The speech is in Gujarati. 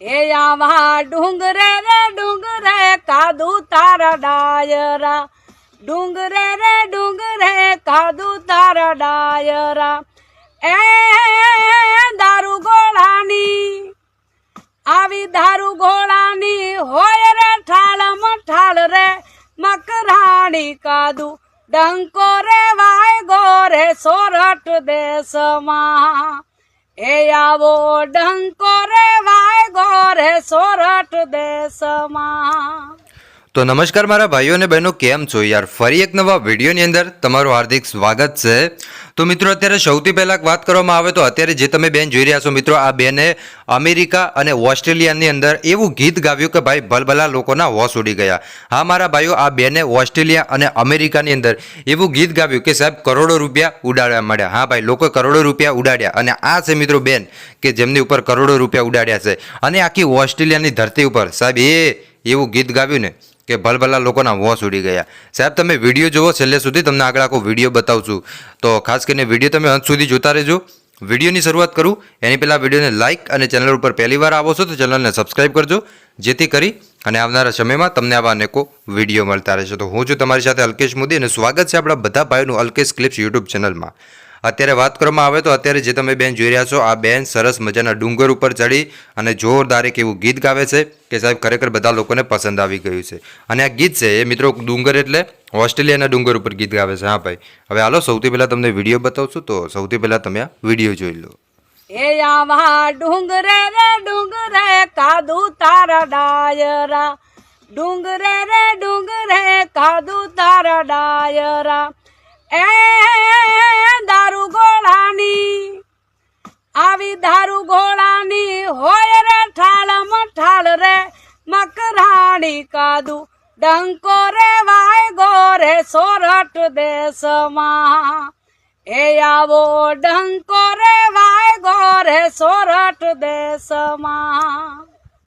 એ આવા ડુંગરે રે, ડુંગરે કાદુ તારા ડાયરા. ડુંગરે રે, ડુંગરે કાદુ તારા ડાયરા. એ દારૂ ગોળાની, આવી દારૂ ગોળાની હોય રે ઠાળમ ઠાળ રે મકરાણી કાદુ. ડંકો રે વાય ગોરે સોરઠ દેશમાં. એ આવો ડંકો રે સોરઠ દેશમાં તો નમસ્કાર મારા ભાઈઓ અને બહેનો, કેમ છો? યાર, ફરી એક નવા વિડીયોની અંદર તમારું હાર્દિક સ્વાગત છે. તો મિત્રો, અત્યારે સૌથી પહેલાં વાત કરવામાં આવે તો અત્યારે જે તમે બેન જોઈ રહ્યા છો મિત્રો, આ બેને અમેરિકા અને ઓસ્ટ્રેલિયાની અંદર એવું ગીત ગાવ્યું કે ભાઈ ભલભલા લોકોના હોશ ઉડી ગયા. હા, મારા ભાઈઓ, આ બેને ઓસ્ટ્રેલિયા અને અમેરિકાની અંદર એવું ગીત ગાવ્યું કે સાહેબ, કરોડો રૂપિયા ઉડાડવા મળ્યા. હા, ભાઈ લોકો કરોડો રૂપિયા ઉડાડ્યા. અને આ છે મિત્રો બેન કે જેમની ઉપર કરોડો રૂપિયા ઉડાડ્યા છે. અને આખી ઓસ્ટ્રેલિયાની ધરતી ઉપર સાહેબ, એ એવું ગીત ગાવ્યું ને કે ભલભલા લોકોના વોશ ઉડી ગયા. સાહેબ, તમે વીડિયો જુઓ, છેલ્લે સુધી તમને આગળ આખો વીડિયો બતાવશું તો ખાસ કરીને વીડિયો તમે અંત સુધી જોતા રહેજો. વિડીયોની શરૂઆત કરું. એની પહેલાં વિડીયોને લાઇક અને ચેનલ ઉપર પહેલી વાર આવો છો તો ચેનલને સબસ્ક્રાઇબ કરજો. જેથી કરી અને આવનારા સમયમાં તમને આવા અનેકો વીડિયો મળતા રહેશે. તો હું છું તમારી સાથે અલ્કેશ મોદી અને સ્વાગત છે આપણા બધા ભાઈનું અલ્કેશ ક્લિપ્સ યુટ્યુબ ચેનલમાં. અત્યારે વાત કરવામાં આવે તો અત્યારે જે તમે બેન જોઈ રહ્યા છો, આ બેન સરસ મજાના ડુંગર ઉપર ચડી અને જોરદાર એક એવું ગીત ગાવે છે કે સાહેબ ખરેખર બધા લોકોને પસંદ આવી ગયું છે. અને આ ગીત છે, એ મિત્રો ડુંગર એટલે ઓસ્ટ્રેલિયાના ડુંગર ઉપર ગીત ગાવે છે. હા ભાઈ. હવે હાલો, સૌથી પહેલાં તમને વીડિયો બતાવશું તો સૌથી પહેલાં તમે આ વીડિયો જોઈ લો. એ આવા ડુંગરે રે ડુંગરે કાદુ તારા ડાયરા. ડુંગરે રે ડુંગરે કાદુ તારા ડાયરા. એ દારૂ ગોળાની આવી દારૂ ગોળાની હોય રે ઠાળમ ઠાળ રે, મકરાણી કાદુ. ડંકો રે વાય ગોરે સોરઠ દેશમાં. એ આવો ડંકો રે વાય ગોરે સોરઠ દેશમાં.